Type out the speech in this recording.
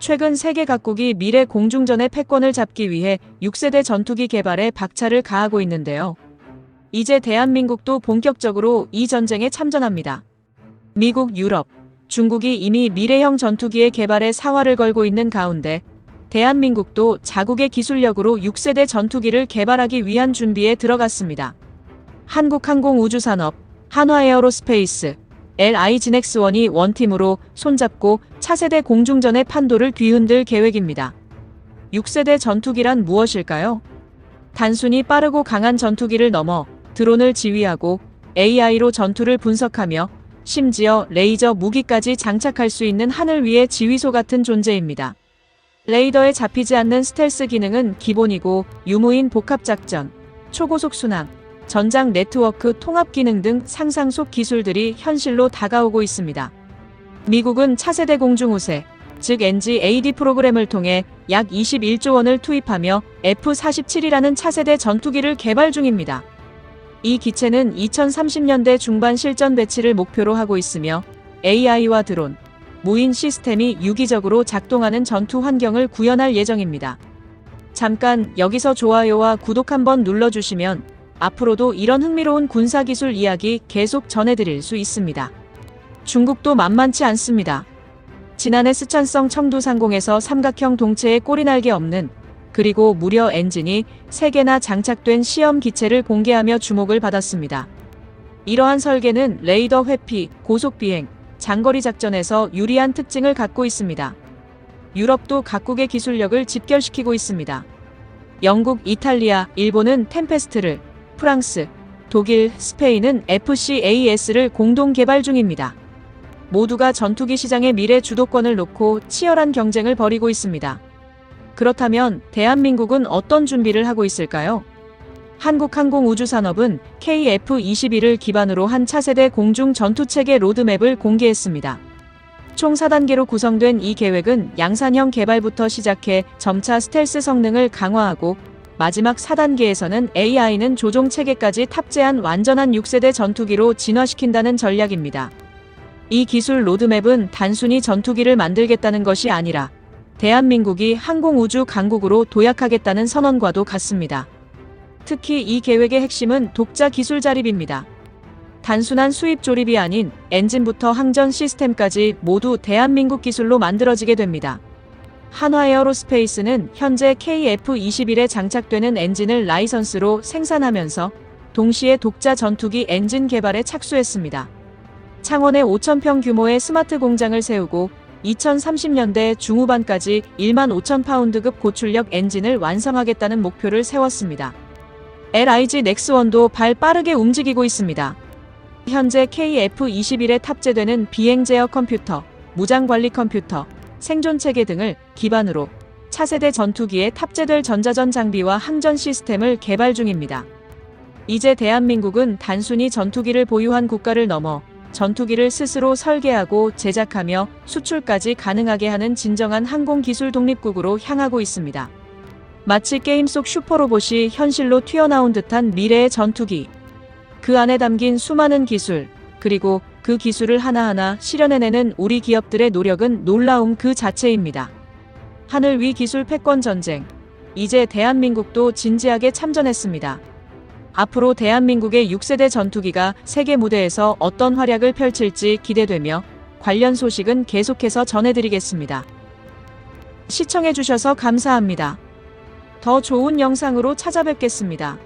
최근 세계 각국이 미래 공중전의 패권을 잡기 위해 6세대 전투기 개발에 박차를 가하고 있는데요. 이제 대한민국도 본격적으로 이 전쟁에 참전합니다. 미국, 유럽, 중국이 이미 미래형 전투기의 개발에 사활을 걸고 있는 가운데 대한민국도 자국의 기술력으로 6세대 전투기를 개발하기 위한 준비에 들어갔습니다. 한국항공우주산업, 한화에어로스페이스, LI지넥스원이 원팀으로 손잡고 차세대 공중전의 판도를 뒤흔들 계획입니다. 6세대 전투기란 무엇일까요? 단순히 빠르고 강한 전투기를 넘어 드론을 지휘하고 AI로 전투를 분석하며 심지어 레이저 무기까지 장착할 수 있는 하늘 위의 지휘소 같은 존재입니다. 레이더에 잡히지 않는 스텔스 기능은 기본이고 유무인 복합작전, 초고속 순항, 전장 네트워크 통합 기능 등 상상 속 기술들이 현실로 다가오고 있습니다. 미국은 차세대 공중우세, 즉 NG-AD 프로그램을 통해 약 21조 원을 투입하며 F-47이라는 차세대 전투기를 개발 중입니다. 이 기체는 2030년대 중반 실전 배치를 목표로 하고 있으며 AI와 드론, 무인 시스템이 유기적으로 작동하는 전투 환경을 구현할 예정입니다. 잠깐 여기서 좋아요와 구독 한번 눌러주시면 앞으로도 이런 흥미로운 군사기술 이야기 계속 전해드릴 수 있습니다. 중국도 만만치 않습니다. 지난해 스촨성 청두 상공에서 삼각형 동체에 꼬리 날개 없는 그리고 무려 엔진이 3개나 장착된 시험 기체를 공개하며 주목을 받았습니다. 이러한 설계는 레이더 회피, 고속 비행, 장거리 작전에서 유리한 특징을 갖고 있습니다. 유럽도 각국의 기술력을 집결시키고 있습니다. 영국, 이탈리아, 일본은 템페스트를, 프랑스, 독일, 스페인은 FCAS를 공동 개발 중입니다. 모두가 전투기 시장의 미래 주도권을 놓고 치열한 경쟁을 벌이고 있습니다. 그렇다면 대한민국은 어떤 준비를 하고 있을까요? 한국항공우주산업은 KF-21을 기반으로 한 차세대 공중 전투체계 로드맵을 공개했습니다. 총 4단계로 구성된 이 계획은 양산형 개발부터 시작해 점차 스텔스 성능을 강화하고 마지막 4단계에서는 AI는 조종 체계까지 탑재한 완전한 6세대 전투기로 진화시킨다는 전략입니다. 이 기술 로드맵은 단순히 전투기를 만들겠다는 것이 아니라 대한민국이 항공우주 강국으로 도약하겠다는 선언과도 같습니다. 특히 이 계획의 핵심은 독자 기술 자립입니다. 단순한 수입 조립이 아닌 엔진부터 항전 시스템까지 모두 대한민국 기술로 만들어지게 됩니다. 한화에어로스페이스는 현재 KF-21에 장착되는 엔진을 라이선스로 생산하면서 동시에 독자 전투기 엔진 개발에 착수했습니다. 창원에 5,000평 규모의 스마트 공장을 세우고 2030년대 중후반까지 1만 5천 파운드급 고출력 엔진을 완성하겠다는 목표를 세웠습니다. LIG 넥스원도 발 빠르게 움직이고 있습니다. 현재 KF-21에 탑재되는 비행 제어 컴퓨터, 무장 관리 컴퓨터, 생존 체계 등을 기반으로 차세대 전투기에 탑재될 전자전 장비와 항전 시스템을 개발 중입니다. 이제 대한민국은 단순히 전투기를 보유한 국가를 넘어 전투기를 스스로 설계하고 제작하며 수출까지 가능하게 하는 진정한 항공기술 독립국으로 향하고 있습니다. 마치 게임 속 슈퍼로봇이 현실로 튀어나온 듯한 미래의 전투기. 그 안에 담긴 수많은 기술, 그리고 그 기술을 하나하나 실현해내는 우리 기업들의 노력은 놀라움 그 자체입니다. 하늘 위 기술 패권 전쟁. 이제 대한민국도 진지하게 참전했습니다. 앞으로 대한민국의 6세대 전투기가 세계 무대에서 어떤 활약을 펼칠지 기대되며 관련 소식은 계속해서 전해드리겠습니다. 시청해주셔서 감사합니다. 더 좋은 영상으로 찾아뵙겠습니다.